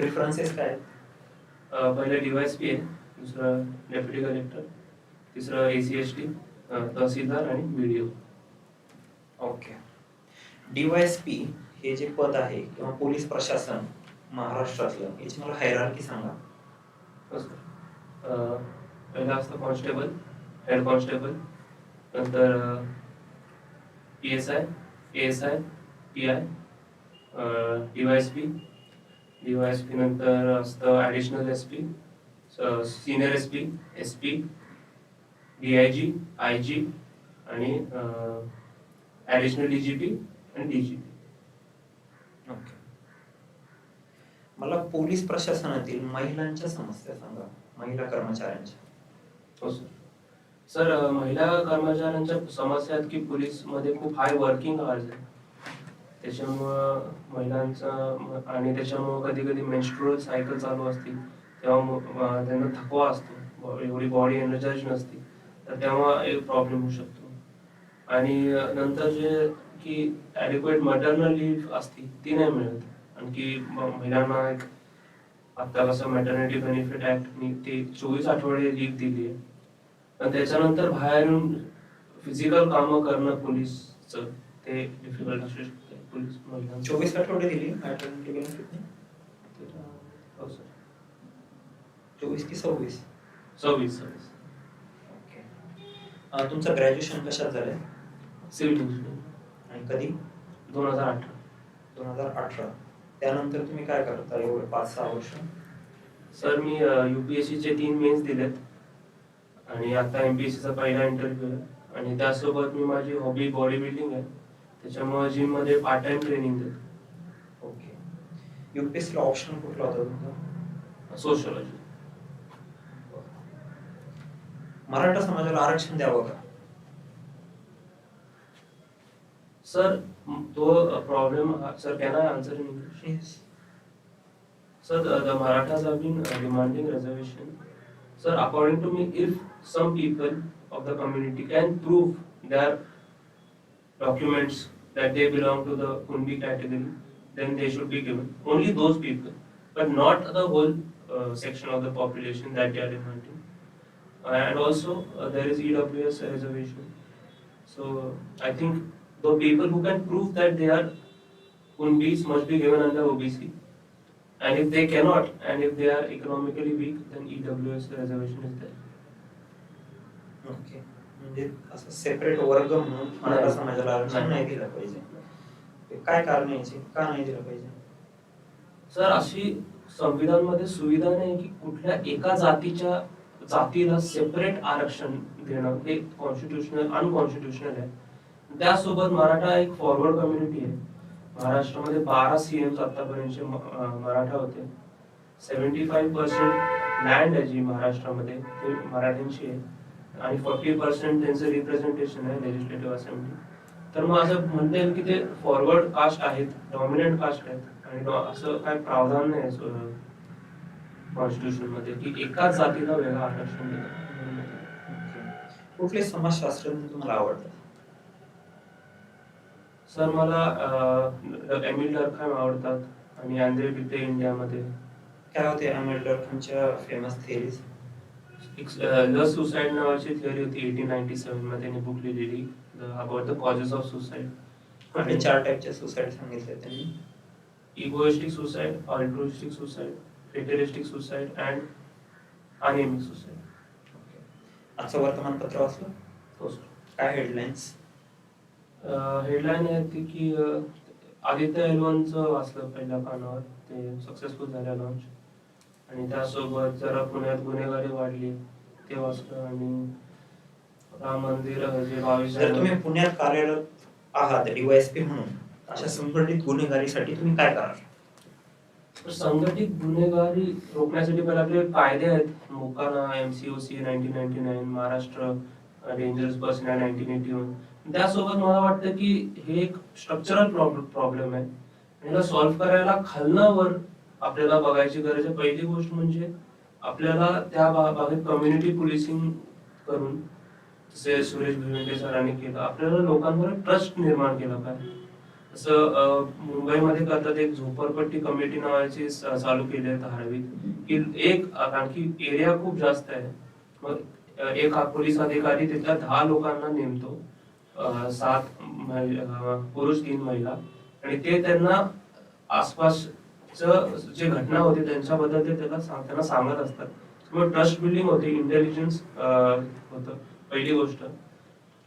Preferences काय पहिलं DySP आहे दुसरं डेप्युटी कलेक्टर तिसरं ए सी एस टी तहसीलदार आणि बीडीओ ओके डीवायएसपी हे जे पद आहे किंवा पोलीस प्रशासन महाराष्ट्रातलं याची मला हायरार्की सांगा. पहिलं असतं कॉन्स्टेबल हेड कॉन्स्टेबल नंतर P S I A S I P I DYSP DYSP नंतर असतं additional S P senior S P S P D I G I G आणि ॲडिशनल डी जी पी आणि D G P okay. मला police प्रशासनातील महिलांच्या समस्या सांगा महिला कर्मचाऱ्यांच्या. हो सर सर महिला कर्मचाऱ्यांच्या समस्या आहेत की पोलीसमध्ये खूप हाय वर्किंग आवर्स आहे त्याच्यामुळं महिलांचं आणि त्याच्यामुळं कधी कधी मेन्स्ट्रुअल सायकल चालू असते. तेव्हा मग, त्यांना थकवा असतो. एवढी बॉडी एनर्जाईज नसते. तर तेव्हा एक प्रॉब्लेम होऊ शकतो. आणि नंतर जे की ॲडिक्वेट मटर्नल लिव्ह असते ती नाही मिळत. आणखी महिलांना एक आत्ता कसं मॅटर्निटी बेनिफिट ऍक्टनी ते चोवीस आठवडे लीव दिली आहे. पण त्याच्यानंतर बाहेरून फिजिकल कामं करणं पोलीसचं ते डिफिकल्ट असू शकतं. पोलीस चोवीस आठवडे दिली मॅटर्निटी बेनिफिट हो सर. चोवीस की सव्वीस? सव्वीस सव्वीस. ओके. तुमचं ग्रॅज्युएशन कशात झालंय? Civil engineering. आणि कधी? दोन हजार अठरा. दोन हजार अठरा. त्यानंतर तुम्ही काय करता एवढे पाच सहा वर्ष? सर मी युपीएससीचे तीन मेन्स दिलेत. आणि आता एमपीएससीचा पहिला इंटरव्ह्यू आहे. आणि त्यासोबत मी माझी हॉबी बॉडी बिल्डिंग आहे. त्याच्यामुळे जिममध्ये पार्ट टाइम ट्रेनिंग देत. ओके युपीएससी ऑप्शन कुठला होता तुमचा? मराठा समाजाला आरक्षण द्यावं का? सर तो problem sir can answer in English sir the Marathas demanding reservation sir according to me if some people of the community can prove they documents that they belong to the Kunbi category, then they should be given. Only those people, but not the whole uh, section of the population that they are demanding. and also, uh, there is EWS reservation. So, I think the people who can prove that they are Kunbis must be given under OBC. And if they cannot, and if they are economically weak, then EWS reservation is there. Okay म्हणजे असं separate वर्ग म्हणून मराठा नाही. समाजाला आरक्षण नाही. दिलं पाहिजे. काय कारण याची का नाही दिलं पाहिजे? सर अशी संविधानमध्ये सुविधा नाही की कुठल्या एका जातीच्या जातीला सेपरेट आरक्षण देणं हे कॉन्स्टिट्युशनल अनकॉन्स्टिट्युशनल आहे. त्यासोबत मराठा एक फॉरवर्ड कम्युनिटी आहे. महाराष्ट्रामध्ये बारा सीएम आतापर्यंतचे अं, मराठा होते. सेव्हन्टी फाईव्ह पर्सेंट लँड आहे जी महाराष्ट्रामध्ये ते मराठ्यांची आहे. आणि फोर्टी पर्सेंट त्यांचं रिप्रेझेंटेशन आहे लेजिस्लेटिव्ह असेंब्ली तर मग असं म्हणता येईल की ते फॉरवर्ड कास्ट आहेत डॉमिनंट कास्ट आहेत. आणि असं काय प्रावधान नाही कॉन्स्टिट्यूशनमध्ये की एकाच जातीला वेगळं आरक्षण. कुठले समाजशास्त्रज्ञ तुम्हाला आवडतात सर मला एमिल डरखाम आवडतात आणि अँद्रे बिते इंडियामध्ये. काय होते अमेल्डर तुमच्या फेमस थेरीज एक ल सुसाईड नावाची थिअरी होती एटीन नाईन्टी सेव्हनमध्ये त्यांनी बुक लिहिलेली. About the causes of suicide कुठले चार टाईपचे सुसाईड सांगितले त्यांनी? Egoistic suicide altruistic suicide fatalistic suicide and anomic suicide आजचं वर्तमानपत्र वाचलं? हो सर काय हेडलाईन्स हेडलाईन आहे की आदित्य एलवनचं वाचलं पहिल्या पानावर. ते सक्सेसफुल झालं लॉन्च आणि त्यासोबत जरा पुण्यात गुन्हेगारी वाढली ते वाचलं आणि राम मंदिर जे बावीस जर तुम्ही पुण्यात कार्यरत आहात डीवायएसपी म्हणून अशा संघटित गुन्हेगारीसाठी तुम्ही काय कराल तर संघटित गुन्हेगारी रोखण्यासाठी पहिला आपले कायदे आहेत. मोकाना MCOC nineteen ninety nine Maharashtra dangerous person nineteen eighty one त्यासोबत मला वाटतं की हे एक स्ट्रक्चरल प्रॉब्लेम आहे. याला सॉल्व्ह करायला खालनं वर आपल्याला बघायची गरज आहे. पहिली गोष्ट म्हणजे आपल्याला त्या भागात कम्युनिटी पोलिसिंग करून जसे सुरेश भिवंडे सरांनी केलं आपल्याला लोकांवर ट्रस्ट निर्माण केला पाहिजे. जसं मुंबईमध्ये करतात एक झोपडपट्टी कमिटी नावाची चालू केली आहे धारावीत. की एक आणखी एरिया खूप जास्त आहे. मग एक हा पोलीस अधिकारी तिथल्या दहा लोकांना नेमतो. सात पुरुष तीन महिला. आणि ते त्यांना आसपास जे घटना होती त्यांच्याबद्दल ते त्याला त्यांना सांगत असतात. किंवा ट्रस्ट बिल्डिंग होती इंटेलिजन्स होतं पहिली गोष्ट.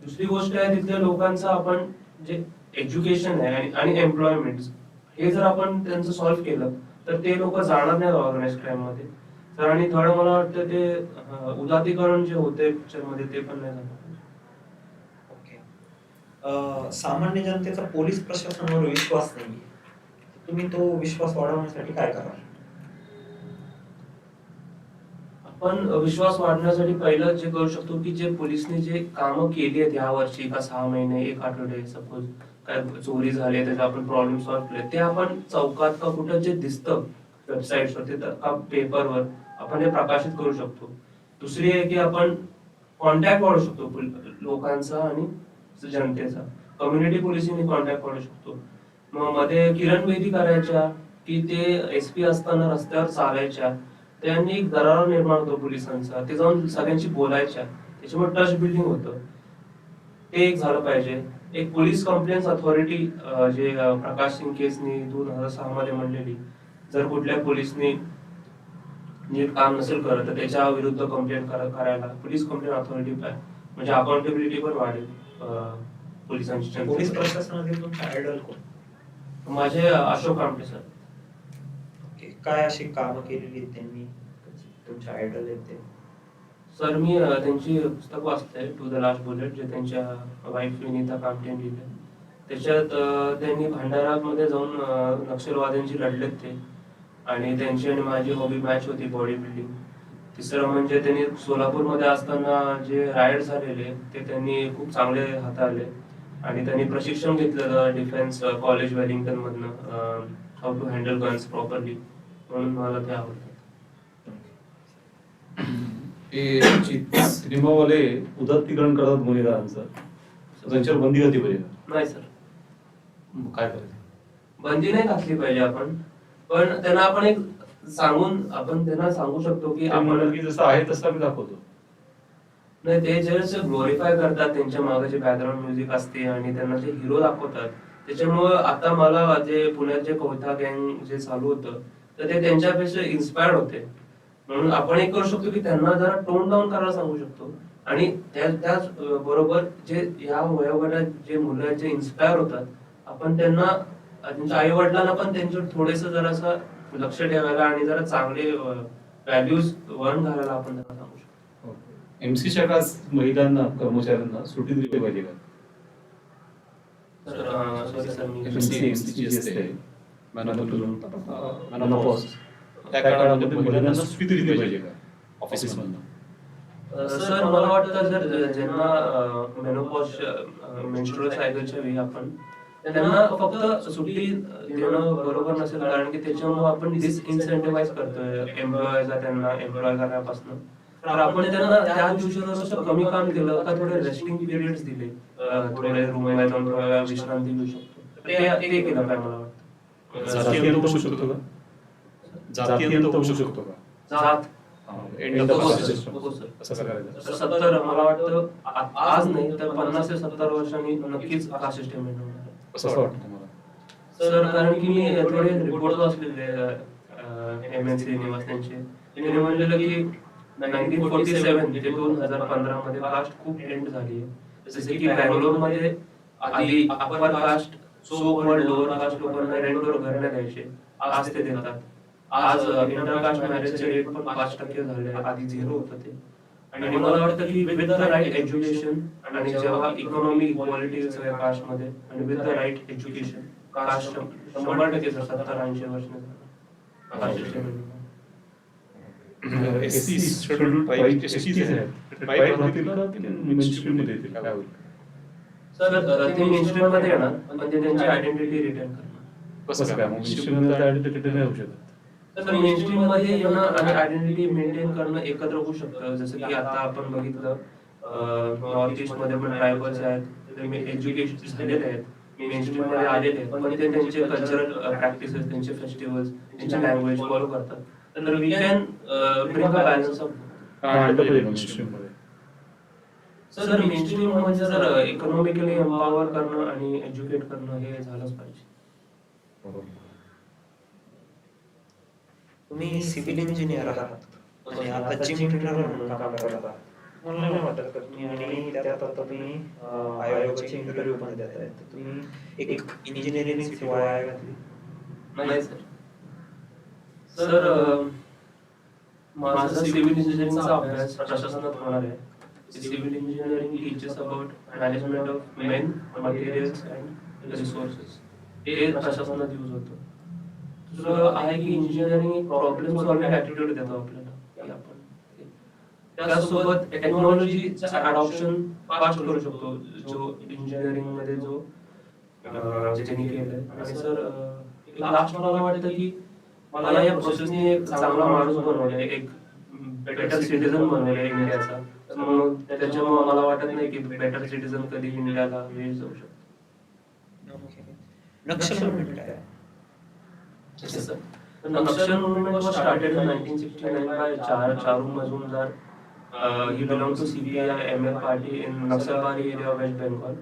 दुसरी गोष्ट आहे तिथल्या लोकांचं आपण जे एज्युकेशन आहे आणि- एम्प्लॉयमेंट हे जर आपण त्यांचं सॉल्व्ह केलं तर ते लोक जाणार नाही ऑर्गनाइज क्राईममध्ये. तर आणि थोडं मला वाटतं ते उदातीकरण जे होते पिक्चरमध्ये ते पण नाही झालं. ओके. सामान्य जनतेचा पोलीस प्रशासनावर विश्वास नाही तुम्ही तो विश्वास वाढवण्यासाठी काय कराल आपण विश्वास वाढण्यासाठी पहिलं जे करू शकतो की जे पोलिसने जे कामं केली आहेत ह्या वर्षी का सहा महिने एक आठवडे सपोज काय चोरी झाली त्याचा आपण प्रॉब्लेम सॉल्व्ह केले ते आपण चौकात का कुठं जे दिसतं वेबसाईटवर ते पेपरवर आपण हे प्रकाशित करू शकतो. दुसरी आहे की आपण कॉन्टॅक्ट वाढू शकतो लोकांचा आणि जनतेचा. कम्युनिटी पोलिसीने कॉन्टॅक्ट वाढू शकतो. मग मध्ये किरण बेदी करायच्या की ते एस पी असताना रस्त्यावर चालायच्या. त्यांनी एक दरारा निर्माण होतो पोलिसांचा. ते जाऊन सगळ्यांशी बोलायच्या. त्याच्यामुळे टच बिल्डिंग होतं. ते एक झालं पाहिजे. एक पोलीस कंप्लेंट अथॉरिटी जे प्रकाश सिंग केसनी दोन हजार सहा मध्ये म्हणलेली जर कुठल्या पोलिसनी नीट काम नसेल करत तर त्याच्या विरुद्ध कंप्लेंट करायला. पोलीस कंप्लेंट अथॉरिटी म्हणजे अकाउंटेबिलिटी पण वाढेल पोलिसांची पोलीस प्रशासनातील तुमचा आयडल कोण? माझे अशोक आमटे सर. ओके काय अशी कामं केलेली आहेत त्यांनी? तुमचे आयडल आहेत ते. सर मी अ, त्यांची पुस्तक वाचते टू द लास्ट बुलेट जे त्यांच्या वाईफ विनीता कामटेन लिहिले. त्याच्यात अ, त्यांनी भंडारामध्ये जाऊन अ, नक्षलवाद्यांशी लढलेत ते. आणि त्यांची आणि माझी हॉबी मॅच होती बॉडी बिल्डिंग तिसरं म्हणजे त्यांनी सोलापूरमध्ये असताना जे रायड झालेले ते त्यांनी खूप चांगले हाताळले. आणि त्यांनी प्रशिक्षण घेतलेलं डिफेन्स कॉलेज वेलिंग्टन मधनं how to handle guns properly म्हणून मला ते आवडतं. चि- सिनेमावाले उदात्तीकरण करतात गुन्हेगारांचं त्यांच्यावर बंदी घातली पाहिजे? नाही सर. काय करायचं? बंदी नाही घातली पाहिजे आपण. पण त्यांना आपण एक सांगून आपण त्यांना सांगू शकतो की आपण जसं आहे तसं आम्ही दाखवतो. नाही ते जे ग्लोरीफाय करतात त्यांच्या मागे जे बॅकग्राऊंड म्युझिक असते आणि त्यांना जे हिरो दाखवतात त्याच्यामुळे आता मला जे पुण्यात जे कविता गँग जे चालू होतं तर ते त्यांच्यापेक्षा इन्स्पायर्ड होते. म्हणून आपण एक करू शकतो की त्यांना जरा टोन डाऊन करायला सांगू शकतो. आणि त्या- त्याच बरोबर जे या वयोगटात जे मुलं जे इन्स्पायर होतात आपण त्यांना त्यांच्या आई वडिलांना पण त्यांच्यावर थोडेस जरासं लक्ष ठेवायला आणि जरा चांगले व्हॅल्यूज वळण घालायला आपण एमसीच्या महिलांना कर्मचाऱ्यांना सुट्टी दिली पाहिजे का? सुट्टी दिली पाहिजे सर मला वाटतं जर ज्यांना मेनोपॉज मेन्स्ट्रुअल सायकलच्या वेळी आपण त्यांना फक्त सुट्टी देणं बरोबर नसेल कारण की त्याच्यामुळे आपण डिसइन्सेंटिव्हाइज करतोय एम्प्लॉयला त्यांना एम्प्लॉय करण्यापासून तर आपण त्यांना त्या दिवशी कमी काम केलं का थोडे रेस्टिंग पिरियड्स दिले. थोडे रूम जाऊन वेळा विश्रांती घेऊ शकतो. ते ते केलं पाहिजे मला वाटतं. शकतो का? जाती अंत होऊ शकतो का? जात. एंड ऑफ द हो, हो, तर सत्तर मला वाटतं आज नाही तर पन्नास ते सत्तर वर्षांनी नक्कीच कास्ट सिस्टम वाटतं सर कारण की मी थोडे रिपोर्ट वाचलेले एम एन श्रीनिवास त्यांचे त्यांनी म्हणलेलं की नाईन्टीन फोर्टी सेव्हन ते दोन हजार पंधरा मध्ये कास्ट खूप एंड झाली आहे. जसे की बँगलोरमध्ये आधी upper caste so called lower caste लोकांना रेंटवर घर नाही द्यायचे. आज ते देतात. आज इंटर कास्ट मॅरेजचे रेट पण पाच टक्के झाले आधी झिरो होतं ते. आणि मला वाटतं की विथ द राईट एज्युकेशन आणि जेव्हा इकॉनॉमी इक्वालिटी सगळ्या कास्टमध्ये आणि with the right education caste शंभर टक्के सत्तर ऐंशी वर्ष S C schedule tribe S T आहेत. ट्राईब राहतील का? की मेनस्ट्रीममध्ये येतील काय होईल सर ते मेनस्ट्रीममध्ये येणार पण ते त्यांची आयडेंटिटी रिटर्न करणार. कसं काय मग मेनस्ट्रीममध्ये आयडेंटिटी नाही होऊ शकत. तर मेनस्ट्रीममध्ये येणं आणि आयडेंटिटी मेंटेन करणं एकत्र होऊ शकतं. जसं की आता आपण बघितलं नॉर्थ ईस्टमध्ये पण ट्रायबल्स आहेत एज्युकेशन झालेले आहेत मेनस्ट्रीममध्ये आलेले आहेत, पण ते त्यांचे कल्चरल प्रॅक्टिसेस त्यांचे फेस्टिवल्स त्यांची लँग्वेज फॉलो करतात. Can bring a balance of आणलं पाहिजे mainstream मध्ये सर मेनस्ट्रीम म्हणजे जर इकॉनॉमिकली एम्पॉवर करणं आणि एज्युकेट करणं हे झालंच पाहिजे. तुम्ही सिव्हिल इंजिनियर आहात. आणि आता जिम ट्रेनर म्हणून काम करत आहात. मला नाही वाटत? का तुम्ही आणि त्यात आता तुम्ही आयोगाचे इंटरव्ह्यू पण देत आहे तर तुम्ही एक इंजिनिअरिंग आहे घातली नाही सर सर माझा सिव्हिल इंजिनिअरिंगचा अभ्यास प्रशासनात होणार आहे. Civil engineering teachers about management of men materials and resources हे प्रशासनात यूज होतं. दुसरं आहे की इंजिनिअरिंग प्रॉब्लेम सॉल्विंग ॲटिट्यूड देतो आपल्याला. आपण त्यासोबत टेक्नॉलॉजीचा अडॉप्शन फास्ट करू शकतो. जो इंजिनिअरिंगमध्ये जो ज्यांनी केलंय. आणि सर लास्ट मला वाटतं की मला या प्रोसेसने एक चांगला माणूस बनवलाय एक बेटर सिटीजन बनवलाय इंडियाचा तर मग त्याच्यामुळे मला वाटत नाही की बेटर सिटीजन कधी इंडियाला वेळ जाऊ शकतो नक्षल मुवमेंट काय. The Naxal movement was started in 1969 by Char Charu Mazumdar. Uh, he belonged to CPI MF party in Naxalbari area of West Bengal.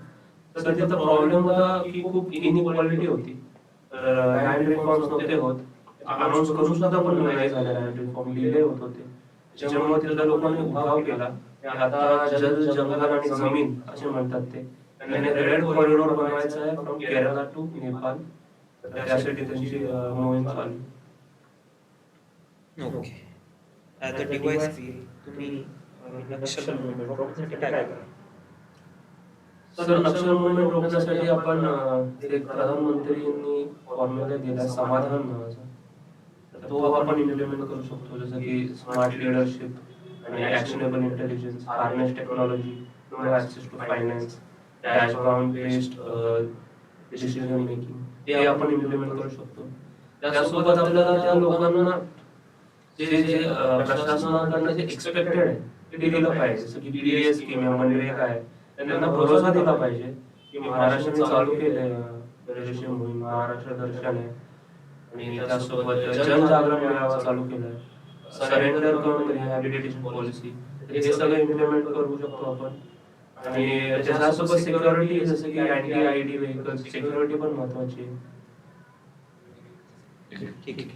तर तिथं प्रॉब्लेम होता की खूप इनइक्वालिटी होती लँड रिफॉर्म्स नव्हते होत अनाऊन्स करून सुद्धा पण नाही झाले. लँड रिफॉर्म डिले होत होते. त्याच्यामुळे तिथल्या लोकांनी उठाव केला. की आता जल जंगल आणि जमीन असे म्हणतात ते. त्यांनी रेड कॉरिडॉर बनवायचा आहे फ्रॉम केरला टू नेपाळ त्यासाठी त्यांची मोहीम चालू. ओके डिवाइस तुम्ही अं, नक्षल मुवमेंट रोखण्यासाठी काय करा? सर नक्षल मुवमेंट रोखण्यासाठी आपण अं, एक प्रधानमंत्रींनी फॉर्म्युला दिला समाधान नावाचा तो आपण इम्प्लिमेंट करू शकतो जसं की स्मार्ट लिडरशिप आणि actionable intelligence harness technology no access to finance dash based decision making ते आपण इम्प्लिमेंट करू शकतो. त्यासोबत आपल्याला त्या लोकांना जे जे प्रशासनाकडनं जे एक्सपेक्टेड आहे ते दिलेलं पाहिजे. जसं की पीडीएस स्कीम आहे मनरेगा आहे त्यांना भरोसा दिला पाहिजे की महाराष्ट्राने चालू केलं रेशन महाराष्ट्र दर्शन आहे. आणि त्यासोबत जनजागरण मेळावा चालू केलाय. सरेंडर करून रिहॅबिलिटेशन पॉलिसी हे सगळं इम्प्लिमेंट करू शकतो आपण. आणि त्याच्यासोबत सिक्युरिटी जसं की anti I D vehicle security पण महत्वाची आहे. ठीक आहे